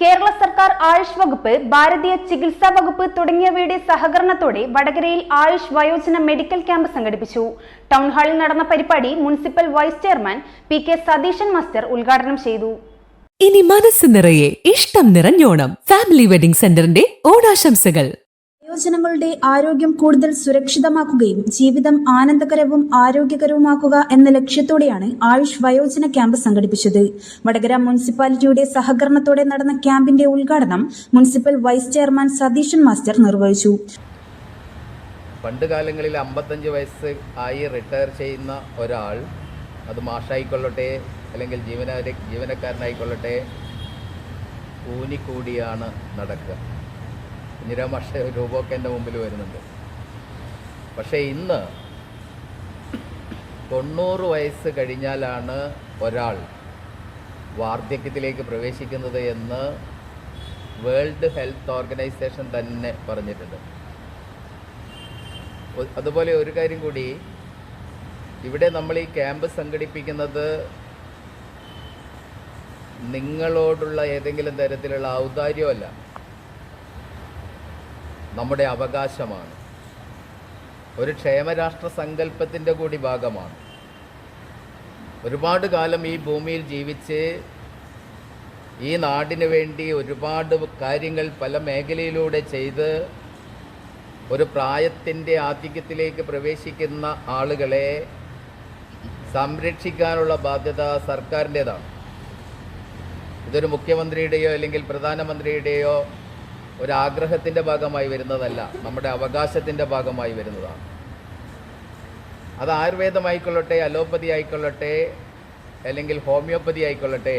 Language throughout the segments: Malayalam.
കേരള സർക്കാർ ആയുഷ് വകുപ്പ് ഭാരതീയ ചികിത്സാ വകുപ്പ് തുടങ്ങിയവയുടെ സഹകരണത്തോടെ വടകരയിൽ ആയുഷ് വയോജന മെഡിക്കൽ ക്യാമ്പ് സംഘടിപ്പിച്ചു. ടൗൺ ഹാളിൽ നടന്ന പരിപാടി municipal vice chairman P K Satheesan master ഉദ്ഘാടനം ചെയ്തു. ഇനി മനസ്സ് നിറയെ ഇഷ്ടം നിറഞ്ഞോണം ഫാമിലി വെഡിംഗ് സെന്ററിന്റെ ഓണാശംസകൾ. വയോജനങ്ങളുടെ ആരോഗ്യം കൂടുതൽ സുരക്ഷിതമാക്കുകയും ജീവിതം ആനന്ദകരവും ആരോഗ്യകരവുമാക്കുക എന്ന ലക്ഷ്യത്തോടെയാണ് ആയുഷ് വയോജന ക്യാമ്പ് സംഘടിപ്പിച്ചത്. വടകര മുനിസിപ്പാലിറ്റിയുടെ സഹകരണത്തോടെ നടന്ന ക്യാമ്പിന്റെ ഉദ്ഘാടനം municipal vice chairman Satheesan master നിർവഹിച്ചു. പണ്ട് കാലങ്ങളിൽ അമ്പത്തഞ്ച് വയസ്സ് ആയി റിട്ടയർ ചെയ്യുന്ന ഒരാൾ അത് മാഷായിക്കൊള്ളട്ടെ അല്ലെങ്കിൽ ജീവന ജീവനക്കാരനായിക്കൊള്ളട്ടെ ഊനിക്കൂടിയാണ് നടക്കുക. മാഷ രൂപമൊക്കെ എന്റെ മുമ്പിൽ വരുന്നുണ്ട്. പക്ഷേ ഇന്ന് തൊണ്ണൂറ് വയസ്സ് കഴിഞ്ഞാലാണ് ഒരാൾ വാർദ്ധക്യത്തിലേക്ക് പ്രവേശിക്കുന്നത് എന്ന് വേൾഡ് ഹെൽത്ത് ഓർഗനൈസേഷൻ തന്നെ പറഞ്ഞിട്ടുണ്ട്. അതുപോലെ ഒരു കാര്യം കൂടി ഇവിടെ നമ്മൾ ഈ ക്യാമ്പ് സംഘടിപ്പിക്കുന്നത് നിങ്ങളോടുള്ള ഏതെങ്കിലും തരത്തിലുള്ള ഔദാര്യമല്ല. നമ്മുടെ അവകാശമാണ്. ഒരു ക്ഷേമരാഷ്ട്ര സങ്കല്പത്തിന്റെ കൂടി ഭാഗമാണ്. ഒരുപാട് കാലം ഈ ഭൂമിയിൽ ജീവിച്ച് ഈ നാടിന് വേണ്ടി ഒരുപാട് കാര്യങ്ങൾ പല മേഖലയിലൂടെ ചെയ്ത് ഒരു പ്രായത്തിന്റെ ആധിക്യത്തിലേക്ക് പ്രവേശിക്കുന്ന ആളുകളെ സംരക്ഷിക്കാനുള്ള ബാധ്യത സർക്കാരിന്റേതാണ്. ഇതൊരു മുഖ്യമന്ത്രിയുടെയോ അല്ലെങ്കിൽ പ്രധാനമന്ത്രിയുടെയോ ഒരു ആഗ്രഹത്തിന്റെ ഭാഗമായി വരുന്നതല്ല നമ്മുടെ അവകാശത്തിന്റെ ഭാഗമായി വരുന്നതാണ്. അത് ആയുർവേദമായിക്കൊള്ളട്ടെ അലോപ്പതി ആയിക്കൊള്ളട്ടെ അല്ലെങ്കിൽ ഹോമിയോപ്പതി ആയിക്കൊള്ളട്ടെ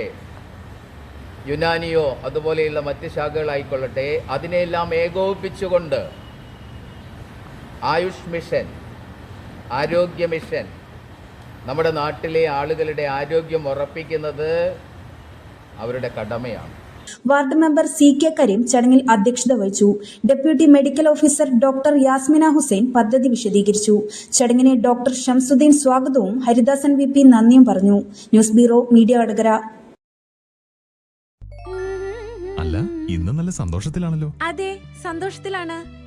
യുനാനിയോ അതുപോലെയുള്ള മറ്റ് ശാഖകളായിക്കൊള്ളട്ടെ അതിനെല്ലാം ഏകോപിപ്പിച്ചുകൊണ്ട് ആയുഷ് മിഷൻ ആരോഗ്യ മിഷൻ നമ്മുടെ നാട്ടിലെ ആളുകളുടെ ആരോഗ്യം ഉറപ്പിക്കുന്നത് അവരുടെ കടമയാണ്. Ward member C K Kareem ചടങ്ങിൽ അധ്യക്ഷത വഹിച്ചു. Deputy medical officer doctor Yasmina Hussain പദ്ധതി വിശദീകരിച്ചു. ചടങ്ങിനെ ഡോക്ടർ ഷംസുദ്ദീൻ സ്വാഗതവും ഹരിദാസൻ വി പി നന്ദിയും പറഞ്ഞു. News bureau media Vadakara. അല്ല ഇന്ന് നല്ല സന്തോഷത്തിലാണല്ലോ. അതെ സന്തോഷത്തിലാണ്.